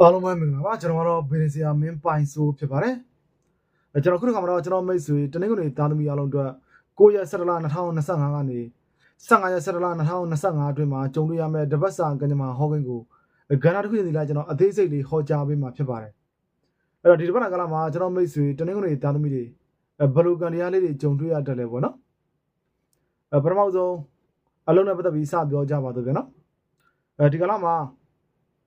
အားလုံးပဲမင်္ဂလာပါကျွန်တော်ကတော့ဗီဒီဆီယာမင်းပိုင်ဆိုဖြစ်ပါတယ်အဲကျွန်တော်ခုတစ်ခါမှာတော့ကျွန်တော်မိတ်ဆွေတနင်္ဂနွေသားသမီးအားလုံးအတွက်9ရက်17လ2025ကနေ15ရက်17လ2025အတွင်းမှာကြုံတွေ့ရမယ့်တပတ်စာကညမှာဟောကိန်းကိုကဏ္ဍတစ်ခုစီလိုက်ကျွန်တော်အသေးစိတ်လေးဟောကြားပေးမှာဖြစ်ပါတယ်အဲ့တော့ဒီတပတ်ကလာမှာကျွန်တော်မိတ်ဆွေတနင်္ဂနွေသားသမီးတွေဘယ်လိုကံတရားလေးတွေကြုံတွေ့ရတတ်လဲပေါ့နော်အဲပထမဆုံးအလုံးနဲ့ပတ်သက်ပြီးစပြောကြပါတော့ဗျာနော်အဲဒီကလာမှာ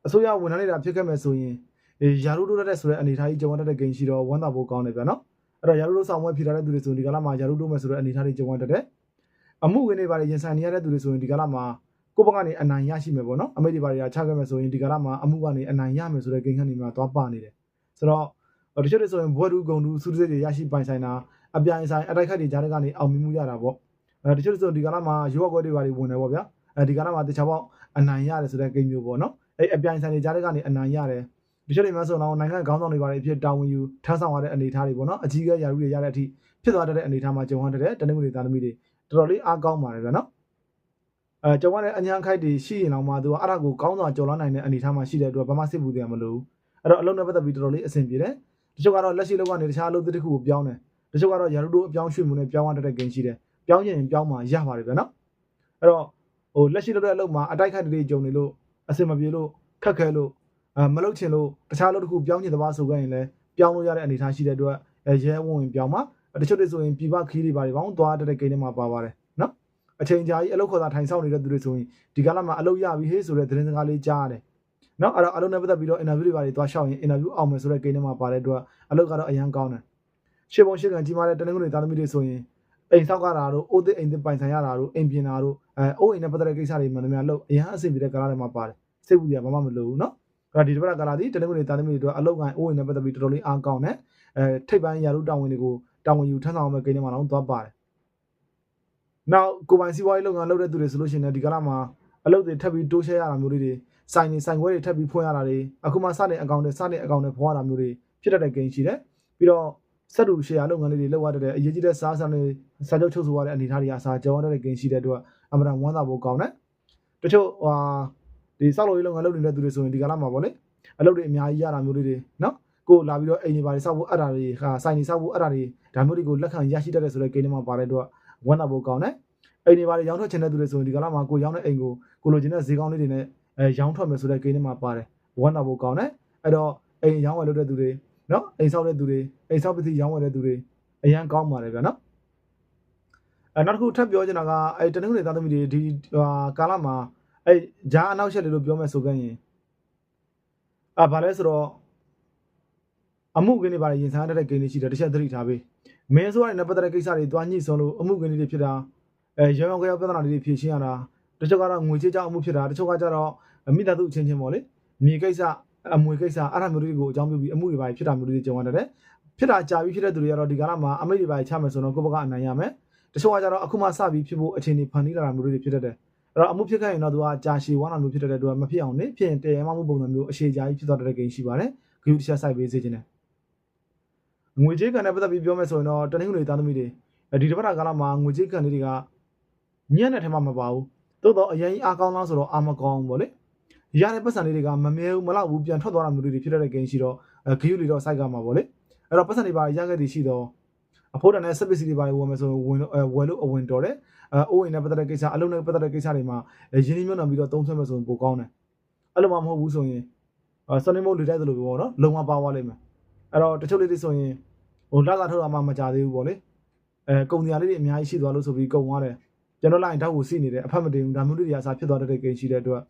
အစိုးရဝန်ထမ်းတွေတာဖြစ်ခဲ့မယ်ဆိုရင်အေးယာရုတိုးတဲ့ဆိုတဲ့အနေအထားကြီးကြုံရတဲ့ဂိမ်းရှိတော့ဝမ်းသာဖို့ကောင်းတယ်ဗျာနော်အဲ့တော့ယာရုတိုးဆောင်ဝဲဖြေထားတဲ့သူတွေဆိုရင်ဒီကလာမှာယာရုတိုးမယ်ဆိုတဲ့အနေအထားကြီးကြုံရတဲ့အမှုဝင်တွေပါရင်ဆိုင်နေရတဲ့သူတွေဆိုရင်ဒီကလာမှာကိုယ့်ဘက်ကနေအနိုင်ရရှိမယ်ပေါ့နော်အမိတ်တွေပါရချခဲ့မယ်ဆိုရင်ဒီကလာမှာအမှုကနေအနိုင်ရမယ်ဆိုတဲ့ဂိမ်းခန်းတွေမှာသွားပါနေတယ်ဆိုတော့တချို့တွေဆိုရင်ဘွဲတူဂုံတူစူးစိတ်တွေရရှိပိုင်ဆိုင်တာအပြိုင်ဆိုင်အတိုက်ခိုက်တွေကြားတဲ့ကနေအောင်မြင်မှုရတာပေါ့အဲတချို့တွေဆိုဒီကလာမှာရုပ်ကွက်တွေပါဝင်တယ်ပေါ့ဗျာအဲဒီကလာမှာတခြားပေါက်အနိုင်ရတယ်ဆိုတဲ့ဂိမ်းမျိုးပေါ့နော် အဲ့အပြိုင်ဆိုင်တွေကြားတဲ့ကနေအနိုင်ရတယ်ဒီချက်တွေများဆိုတော့နိုင်ငံခေါင်းဆောင်တွေပါလေဖြစ်တာဝန်ယူထမ်းဆောင်ရတဲ့အနေအထားတွေပေါ့နော်အကြီးအကဲရာထူးတွေရတဲ့အထိဖြစ်သွားတဲ့အနေအထားမှာကြုံရတဲ့တနင်္ဂနွေသားသမီးတွေတော်တော်လေးအားကောင်းပါတယ်ဗျာနော်အဲကြုံရတဲ့အញ្ញမ်းခိုက်တွေရှိရင်တော့မှသူကအဲ့ဒါကိုကောင်းစွာကြော်လွှမ်းနိုင်တဲ့အနေအထားမှာရှိတဲ့အတွက်ဘာမှစစ်ဘူးတရားမလို့အဲ့တော့အလုံးနဲ့ပတ်သက်ပြီးတော်တော်လေးအဆင်ပြေတယ်တချို့ကတော့လက်ရှိလောက်ကနေတခြားအလုပ်တစ်ခုကိုပြောင်းတယ်တချို့ကတော့ရာထူးတို့အပြောင်းရွှေ့မှုနဲ့ပြောင်းရတဲ့ဂိမ်းရှိတယ်ပြောင်းရင်ပြောင်းမှရပါတယ်ဗျာနော်အဲ့တော့ဟိုလက်ရှိလောက်တဲ့အလုပ်မှာအတိုက်ခိုက်တွေကြုံနေလို့ အဆင်မပြေလို့ခက်ခဲလို့အမလုပ်ချင်လို့တခြားလုပ်တစ်ခုပြောင်းချင်တဲ့ဘာဆိုခဲ့ရင်လည်းပြောင်းလို့ရတဲ့အနေအထားရှိတဲ့အတွက်အဲရဲဝင်ဝင်ပြောင်းမှာတချို့တွေဆိုရင်ပြပခီးတွေပါတယ်ဘောင်းသွားတဲ့ကိန်းတွေမှာပါပါတယ်နော်အချိန်ကြာကြီးအလုပ်ခေါ်တာထိုင်ဆောင်နေတဲ့သူတွေဆိုရင်ဒီကလာမှာအလုပ်ရပြီဟေးဆိုတဲ့သတင်းစကားလေးကြားရတယ်နော်အဲ့တော့အလုပ်နဲ့ပတ်သက်ပြီးတော့ interview တွေပါတယ်သွားရှောက်ရင် interview အောင်မယ်ဆိုတဲ့ကိန်းတွေမှာပါတဲ့အတွက်အလုပ်ကတော့အရန်ကောင်းတယ်ရှေ့ပုံရှေ့ကန်ကြီးမားတဲ့တနင်္ဂနွေသားသမီးတွေဆိုရင် အိမ်ဆောက်ကတာတို့အိုးသစ်အိမ်သစ်ပိုင်ဆိုင်ရတာတို့အိမ်ပြင်တာတို့အဲအိုးအိမ်နဲ့ပတ်သက်တဲ့ကိစ္စတွေမှန်သမျှလို့အရန်အဆင်ပြေတဲ့ကာလတွေမှာပါတယ်စိတ်ပူစရာဘာမှမလိုဘူးเนาะအဲ့တော့ဒီတစ်ပတ်ကလာသည်တနင်္ဂနွေသားသမီးတွေအတွက်အလောက်ကန်အိုးဝင်နဲ့ပတ်သက်ပြီးတော်တော်လေးအားကောင်းတယ်အဲထိပ်ပိုင်းရာလူတာဝန်တွေကိုတာဝန်ယူထမ်းဆောင်မဲ့ကိန်းတွေမှာတော့သွားပါတယ်နောက်ကိုပိုင်စီးပွားရေးလုပ်ငန်းလုပ်တဲ့သူတွေဆိုလို့ရှိရင်ဒီကလာမှာအလုပ်တွေထပ်ပြီးတိုးရှဲရတာမျိုးလေးတွေစိုင်းနေစိုင်းခွဲတွေထပ်ပြီးဖွင့်ရတာတွေအခုမှစတဲ့အကောင့်တွေစတဲ့အကောင့်တွေဖွင့်ရတာမျိုးတွေဖြစ်တတ်တဲ့ကိန်းရှိတယ်ပြီးတော့ စက်တူရှယ်ယာလုပ်ငန်းလေးတွေလုပ်ရတဲ့အရေးကြီးတဲ့စားစံတွေစာချုပ်ချုပ်ဆိုရတဲ့အနေအထားတွေအစားကြောင်းရတဲ့ကိန်းရှိတဲ့အတွက်အမှန်တန်ဝမ်းသာဖို့ကောင်းတယ်တချို့ဟာဒီစောက်လို့ရေးလုပ်ငန်းလုပ်နေတဲ့သူတွေဆိုရင်ဒီကလာမှာပေါ့လေအလုပ်တွေအများကြီးရတာမျိုးလေးတွေနော်ကိုလာပြီးတော့အိမ်တွေပါတွေစောက်ဖို့အဲ့ဒါတွေဟာစိုင်းနေစောက်ဖို့အဲ့ဒါတွေဒါမျိုးတွေကိုလက်ခံရရှိတတ်တဲ့ဆိုတဲ့ကိန်းတွေမှာပါတဲ့အတွက်ဝမ်းသာဖို့ကောင်းတယ်အိမ်တွေပါတွေရောင်းထွက်ချင်တဲ့သူတွေဆိုရင်ဒီကလာမှာကိုရောင်းတဲ့အိမ်ကိုကိုလိုချင်တဲ့ဈေးကောင်းလေးတွေနဲ့အဲရောင်းထွက်မယ်ဆိုတဲ့ကိန်းတွေမှာပါတယ်ဝမ်းသာဖို့ကောင်းတယ်အဲ့တော့အိမ်ရောင်းဝယ်လုပ်တဲ့သူတွေ နော်အိမ်ဆောက်တဲ့သူတွေအိမ်ဆောက်ပစ္စည်းရောင်းဝယ်တဲ့သူတွေအရန်ကောင်းပါတယ်ဗျာနော်အဲနောက်တစ်ခုထပ်ပြောချင်တာကအဲတနင်္ဂနွေသားသမီးတွေဒီဟာကာလမှာအဲဂျားအနောက်ရှက်လေးလို့ပြောမယ်ဆိုခဲ့ရင်အာဘာလဲဆိုတော့အမှုကင်းတွေပါရင်ဆိုင်ရတဲ့ကိန်းတွေရှိတယ်တစ်ချက်သတိထားပေးမင်းဆိုရတဲ့ပတ်သက်တဲ့ကိစ္စတွေတွားညှိဆုံးလို့အမှုကင်းတွေဖြစ်တာအဲရောင်ရောင်ကြောက်ပြဿနာတွေဖြေရှင်းရတာတချို့ကတော့ငွေကြေးကြောင့်အမှုဖြစ်တာတချို့ကကြတော့မိသားစုအချင်းချင်းပေါ့လေမြေကိစ္စ အမွေကိစ္စအဲ့ဒါမျိုးတွေကိုအကြောင်းပြုပြီးအမှုတွေပါဖြစ်တာမျိုးတွေကြုံရတယ်ဖြစ်တာကြာပြီးဖြစ်တဲ့သူတွေကတော့ဒီကာလမှာအမိတ်တွေပါချမယ်ဆိုတော့ကိုယ့်ဘက်ကအနိုင်ရမယ်တချို့ကကြတော့အခုမှစပြီးဖြစ်ဖို့အခြေအနေဖန်တီးလာတာမျိုးတွေဖြစ်တတ်တယ်အဲ့တော့အမှုဖြစ်ခဲ့ရင်တော့သူကကြာရှည်ဝမ်းလာမျိုးဖြစ်တဲ့အတွက်မဖြစ်အောင်နေဖြစ်ရင်တရားမှမှုပုံစံမျိုးအရှည်ကြာကြီးဖြစ်သွားတဲ့ကိန်းရှိပါတယ်ဂရုတစ်ချက်စိုက်ပေးစေချင်တယ်ငွေကြေးကန်နဲ့ပတ်သက်ပြီးပြောမယ်ဆိုရင်တော့တနင်္ဂနွေသားသမီးတွေဒီတစ်ပတ်ကာလမှာငွေကြေးကန်တွေကညံ့တဲ့ထဲမှာမပါဘူးသို့တော့အရင်အားကောင်းလားဆိုတော့အာမကောင်းဘူးဗောလေ ရတဲ့ပတ်စံလေးတွေကမမဲဘူးမလောက်ဘူးပြန်ထွက်သွားတာမျိုးတွေဖြစ်တဲ့ကိန်းရှိတော့ဂရုလေးတော့စိုက်ကမှာဗောလေအဲ့တော့ပတ်စံတွေပါရခဲ့သည်ရှိတော့အဖို့တန်တဲ့ service တွေပါဝယ်မယ်ဆိုရင်ဝင်ဝယ်လို့အဝင်တော်တယ်အဲအိုးအိမ်နဲ့ပတ်သက်တဲ့ကိစ္စအလုံးနဲ့ပတ်သက်တဲ့ကိစ္စတွေမှာရင်းနှီးမြှုပ်နှံပြီးတော့သုံးဆွဲမယ်ဆိုရင်ပိုကောင်းတယ်အဲ့လိုမှမဟုတ်ဘူးဆိုရင်စနေမို့လူတိုက်သလိုပဲပေါ့နော်လုံမပါသွားလိမ့်မယ်အဲ့တော့တချို့လေးတွေဆိုရင်ဟိုလာလာထုတ်တာမှမကြသေးဘူးပေါ့လေအဲကုံတရားလေးတွေအများကြီးရှိသွားလို့ဆိုပြီးကုံသွားတယ် ကျွန်တော်လိုက်တောက်ကိုစီနေတယ်အဖက်မတင်ဘူးဒါမျိုးတွေအစားဖြစ်သွားတဲ့ကိန်းရှိတဲ့အတွက်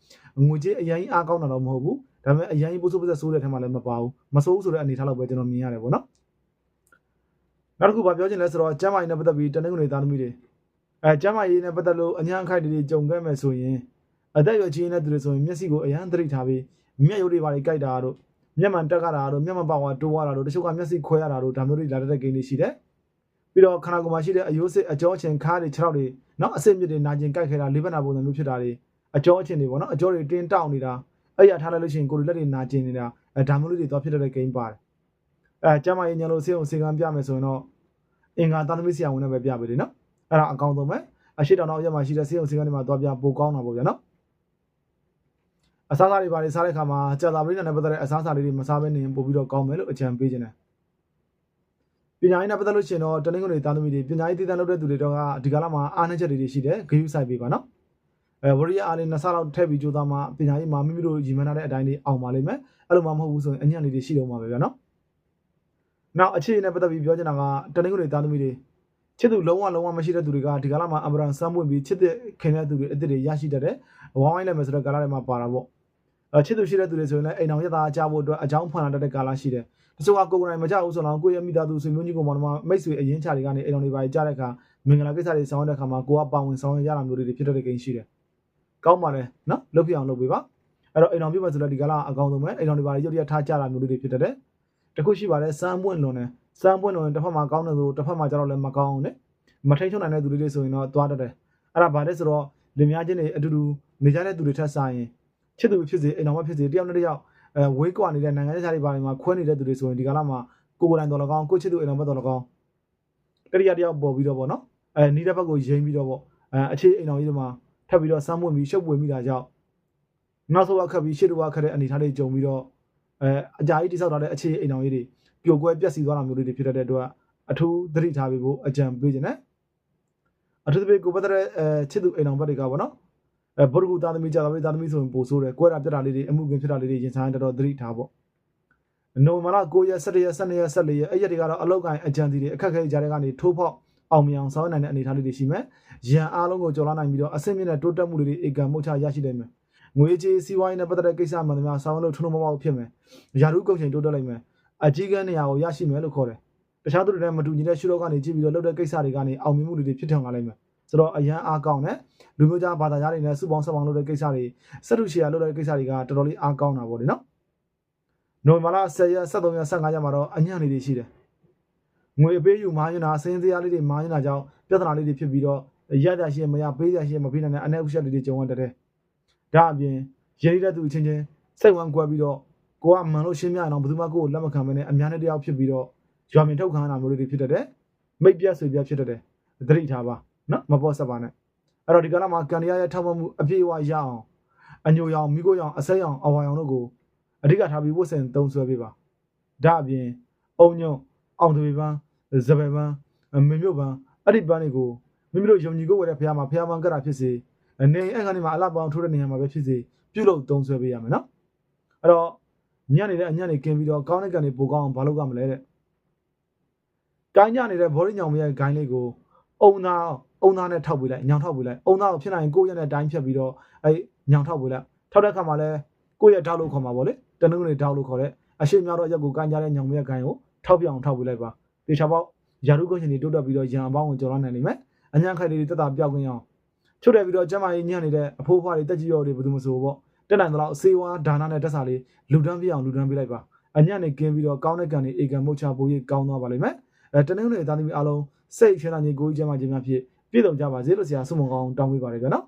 ငွေကြေးအရင်အားကောင်းတာတော့မဟုတ်ဘူးဒါပေမဲ့အရင်ပိုးစိုးပစက်ဆိုးတဲ့ထဲမှာလည်းမပါဘူးမဆိုးဘူးဆိုတဲ့အနေထားလောက်ပဲကျွန်တော်မြင်ရတယ်ပေါ့နော်နောက်တစ်ခုဗာပြောချင်လဲဆိုတော့ကျမ်းမာရေးနဲ့ပတ်သက်ပြီးတနင်္ဂနွေသားသမီးတွေအဲကျမ်းမာရေးနဲ့ပတ်သက်လို့အညာအခိုက်တွေကြုံခဲ့မယ်ဆိုရင်အသက်အရွယ်ကြီးနေတဲ့သူတွေဆိုရင်မျက်စိကိုအရန်သတိထားပြီးမျက်ရုပ်တွေပါတွေကြိုက်တာတို့မျက်မှန်တက်ကြတာတို့မျက်မှန်ပါဝါတိုးရတာတို့တချို့ကမျက်စိခွဲရတာတို့ဒါမျိုးတွေလာတဲ့ကိန်းတွေရှိတယ် ပြီးတော့ခန္ဓာကိုယ်မှာရှိတဲ့အယိုးစစ်အကြောအချင်းခါးတွေခြေထောက်တွေနော်အစစ်မြစ်တွေနာကျင်ကြိုက်ခဲတာလေးဘက်နာပုံစံမျိုးဖြစ်တာတွေအကြောအချင်းတွေပေါ့နော်အကြောတွေတင်းတောက်နေတာအဲ့ရထားလိုက်လို့ရှိရင်ကိုယ်လက်တွေနာကျင်နေတာအဲဒါမျိုးလေးတွေတော့ဖြစ်တဲ့ကိန်းပါတယ်အဲကျမ်းမာရေးညလို့ဆေးအောင်ဆေးကမ်းပြမယ်ဆိုရင်တော့အင်္ဂါသားသမီးဆရာဝန်နဲ့ပဲပြပေးတယ်နော်အဲ့ဒါအကောင်းဆုံးပဲအရှိတောင်တော့ရမှာရှိတဲ့ဆေးအောင်ဆေးကမ်းတွေမှာသွားပြပိုကောင်းတာပေါ့ဗျာနော်အစားအစာတွေပါတွေစားတဲ့အခါမှာကြာသာပရိသတ်နဲ့ပတ်သက်တဲ့အစားအစာလေးတွေမစားဘဲနေရင်ပို့ပြီးတော့ကောင်းမယ်လို့အကြံပေးခြင်းတယ် ပညာရေးနဲ့ပတ်သက်လို့ရှိရင်တော့တနင်္ဂနွေသားသမီးတွေပညာရေးတည်တံ့လုပ်တဲ့သူတွေတော့ကဒီကလာမှာအားနည်းချက်တွေရှိတယ်ဂရုစိုက်ပေးပါနော်အဲဝရိယအားလေးနှစ်ဆလောက်ထည့်ပြီးကြိုးစားမှပညာရေးမှာမိမိတို့ရည်မှန်းထားတဲ့အတိုင်းလေးအောင်ပါလိမ့်မယ်အဲ့လိုမှမဟုတ်ဘူးဆိုရင်အညံ့လေးတွေရှိတော့မှာပဲဗျာနော်နောက်အခြေအနေနဲ့ပတ်သက်ပြီးပြောချင်တာကတနင်္ဂနွေသားသမီးတွေချစ်သူလုံးဝလုံးဝမရှိတဲ့သူတွေကဒီကလာမှာအမရန်စမ်းပွင့်ပြီးချစ်တဲ့ခင်တဲ့သူတွေအစ်စ်တွေရရှိတတ်တယ်ဝိုင်းဝိုင်းလည်းမယ်ဆိုတော့ကာလာတွေမှာပါတာပေါ့အဲ ချစ်သူရှိတဲ့သူတွေဆိုရင်လည်းအိမ်အောင်ရတာအကြဖို့အတွက်အကြောင်းဖွင့်လာတတ်တဲ့ကာလာရှိတယ်တချို့ကကိုယ်ကိုယ်တိုင်မကြဘူးဆိုတော့ကိုယ့်ရဲ့မိသားစုဆွေမျိုးကြီးကိုမောင်နှမမိတ်ဆွေအရင်ချတွေကနေအိမ်အောင်တွေပါကြားတဲ့အခါမင်္ဂလာကိစ္စတွေဆောင်ရတဲ့အခါမှာကိုကပါဝင်ဆောင်ရရတာမျိုးတွေဖြစ်တတ်တဲ့ကိန်းရှိတယ်ကောင်းပါလေနော်လုပ်ပြအောင်လုပ်ပေးပါအဲ့တော့အိမ်အောင်ပြမယ်ဆိုတော့ဒီကလာအကောင်ဆုံးပဲအိမ်အောင်တွေပါရုပ်ရထားကြတာမျိုးတွေဖြစ်တတ်တယ်တခုရှိပါတယ်စမ်းပွင့်လွန်တယ်စမ်းပွင့်လွန်ရင်တစ်ဖက်မှာကောင်းတယ်ဆိုတစ်ဖက်မှာကျတော့လည်းမကောင်းအောင်နဲ့မထိန်ချုံနိုင်တဲ့သူတွေဆိုရင်တော့သွားတတ်တယ်အဲ့ဒါဗါတဲ့ဆိုတော့လင်မယားချင်းတွေအတူတူနေကြတဲ့သူတွေထက်ဆိုင်ရင် ချစ်သူဖြစ်စေအိမ်အောင်မဖြစ်စေတယောက်နဲ့တယောက်အဲဝေးကွာနေတဲ့နိုင်ငံခြားတွေပါတွေမှာခွဲနေတဲ့သူတွေဆိုရင်ဒီကလာမှာကိုကိုယ်တိုင်တော်လကောင်းကိုချစ်သူအိမ်အောင်ဘက်တော်လကောင်းတတိယတယောက်ပေါ်ပြီးတော့ပေါ့နော်အဲနီးတဲ့ဘက်ကိုယိမ်းပြီးတော့ပေါ့အဲအခြေအိမ်အောင်ကြီးတွေမှာထပ်ပြီးတော့စမ်းပွင့်ပြီးရှုပ်ပွေမိတာကြောင့်နောက်ဆုံးအခက်ပြီးရှေ့တော့အခက်တဲ့အနေထားတွေကြုံပြီးတော့အဲအကြာကြီးတိဆောက်ထားတဲ့အခြေအိမ်အောင်ကြီးတွေပြိုကွဲပြက်စီးသွားတာမျိုးတွေဖြစ်တတ်တဲ့အတွက်အထူးသတိထားပေးဖို့အကြံပေးခြင်းနဲ့အထူးသဖြင့်ကိုပတ်တဲ့အဲချစ်သူအိမ်အောင်ဘက်တွေကပေါ့နော် အဲဗုဒ္ဓဂုသားသမီးကြာသမီးသားသမီးဆိုရင်ပို့ဆိုးတယ်ကွဲတာပြက်တာလေးတွေအမှုကင်းဖြစ်တာလေးတွေရင်ဆိုင်တော်တော်သတိထားပေါ့နိုမလာ9ရက်17ရက်12ရက်14ရက်အဲ့ရက်တွေကတော့အလောက်ကိုင်းအကြံစီတွေအခက်ခဲကြားတွေကနေထိုးဖောက်အောင်မြင်အောင်ဆောင်ရွက်နိုင်တဲ့အနေအထားလေးတွေရှိမယ်။ရန်အားလုံးကိုကြော်လာနိုင်ပြီးတော့အဆင့်မြင့်တဲ့တိုးတက်မှုတွေအေကံမှုချရရှိနိုင်မယ်။ငွေကြေးစီးပွားရေးနဲ့ပတ်သက်တဲ့ကိစ္စမှန်သမျှဆောင်ရွက်လို့ထုံထုံမမောက်ဖြစ်မယ်။ယာရုကုန်ချိန်တိုးတက်လိုက်မယ်။အကြီးကန်းနေရာကိုရရှိမယ်လို့ခေါ်တယ်။တခြားသူတွေနဲ့မတူညီတဲ့ရှုထောင့်ကနေကြည့်ပြီးတော့လုပ်တဲ့ကိစ္စတွေကနေအောင်မြင်မှုတွေဖြစ်ထွန်းလာနိုင်မယ်။ ဆိုတော့အရန်အားကောင်းတဲ့လူမျိုးသားဘာသာကြားတွေနဲ့စုပေါင်းဆက်ပေါင်းလုပ်တဲ့ကိစ္စတွေစက်တူရှီယာလုပ်တဲ့ကိစ္စတွေကတော်တော်လေးအားကောင်းတာပေါ့လေနော်။နိုဝင်ဘာလ10ရက်13ရက်15ရက်မှာတော့အညံ့လေးတွေရှိတယ်။ငွေအပေးယူမားရင်တာစင်းစရာလေးတွေမားရင်တာကြောင့်ပြဿနာလေးတွေဖြစ်ပြီးတော့ရရရှိမရပေးရရှိမပေးနိုင်တဲ့အနောက်ရှက်လေးတွေကြုံရတတ်တယ်။ဒါအပြင်ရည်ရည်တဲ့သူအချင်းချင်းစိတ်ဝမ်းကွဲပြီးတော့ကိုကမှန်လို့ရှင်းပြရင်တော့ဘယ်သူမှကိုယ်ကိုလက်မခံဘဲနဲ့အများနဲ့တယောက်ဖြစ်ပြီးတော့ရွာမြင်ထုတ်ခံရတာမျိုးလေးတွေဖြစ်တတ်တယ်။မိတ်ပြတ်ဆွေပြတ်ဖြစ်တတ်တယ်။သတိထားပါ နော်မပေါ်ဆက်ပါနဲ့။အဲ့တော့ဒီကနေ့မှာကန်ရရဲ့ထောက်ပံ့မှုအပြည့်အဝရအောင်အညိုရောင်မိကိုရောင်အစိမ်းရောင်အဝါရောင်တို့ကိုအဓိကထားပြီးဝတ်ဆင်သုံးဆွဲပေးပါ။ဒါအပြင်အုံညုံအောင်တပေပန်းဇပယ်ပန်းမင်းမြို့ပန်းအဲ့ဒီပန်းတွေကိုမိမိတို့ယုံကြည်ကိုယ်ဝယ်တဲ့ဖះမှာဖះပန်းကတာဖြစ်စေအနေအဲ့ကနေမှာအလှပောင်းထိုးတဲ့နေရာမှာပဲဖြစ်စေပြုလုပ်သုံးဆွဲပေးရမယ်နော်။အဲ့တော့ညနေတဲ့အညနေကင်းပြီးတော့ကောင်းတဲ့ကန်တွေပိုကောင်းအောင်ဘာလုပ်ရမလဲတဲ့။ကိုင်းညနေတဲ့ဘောရညောင်မရဲ့ဂိုင်းလေးကိုအုံသားအုံ သားနဲ့ထောက်ပေးလိုက်ညောင်ထောက်ပေးလိုက်အုံသားကိုဖြစ်နိုင်ကိုယ့်ရဲ့နဲ့တိုင်းဖြတ်ပြီးတော့အဲ့ညောင်ထောက်ပေးလိုက်ထောက်တဲ့အခါမှာလဲကိုယ့်ရဲ့ထောက်လို့ခေါ်မှာပေါ့လေတနုံနေထောက်လို့ခေါ်တဲ့အရှိမြောက်တော့ရက်ကိုကိုင်းကြတဲ့ညောင်မရဲ့ဂိုင်းကိုထောက်ပြအောင်ထောက်ပေးလိုက်ပါတေချာပေါက်ယာရုကုန်းရှင်တွေတိုးတက်ပြီးတော့ရံအပေါင်းကိုကြော်လာနိုင်လိမ့်မယ်အညံ့ခိုက်တွေတက်တာပြောက်ခွင့်အောင်ချုပ်တယ်ပြီးတော့ကျမကြီးညံ့နေတဲ့အဖိုးဖွားတွေတက်ကြီးရော်တွေဘယ်သူမဆိုပေါ့တက်နိုင်တော့စေဝါဒါနနဲ့တက်စာလေးလူတန်းပြအောင်လူတန်းပေးလိုက်ပါအညံ့နေကင်းပြီးတော့ကောင်းတဲ့ကံတွေအေကံမုတ်ချပိုးကြီးကောင်းသွားပါလိမ့်မယ်အဲတနင်္ဂနွေသားသမီးအားလုံးစိတ်ချမ်းသာခြင်းကိုယ်ကြီးကျမ်းမာခြင်းများဖြင့် ပြည့်စုံကြပါစေလို့ဆရာဆုမွန်ကောင်းတောင်းပေးပါရစေနော်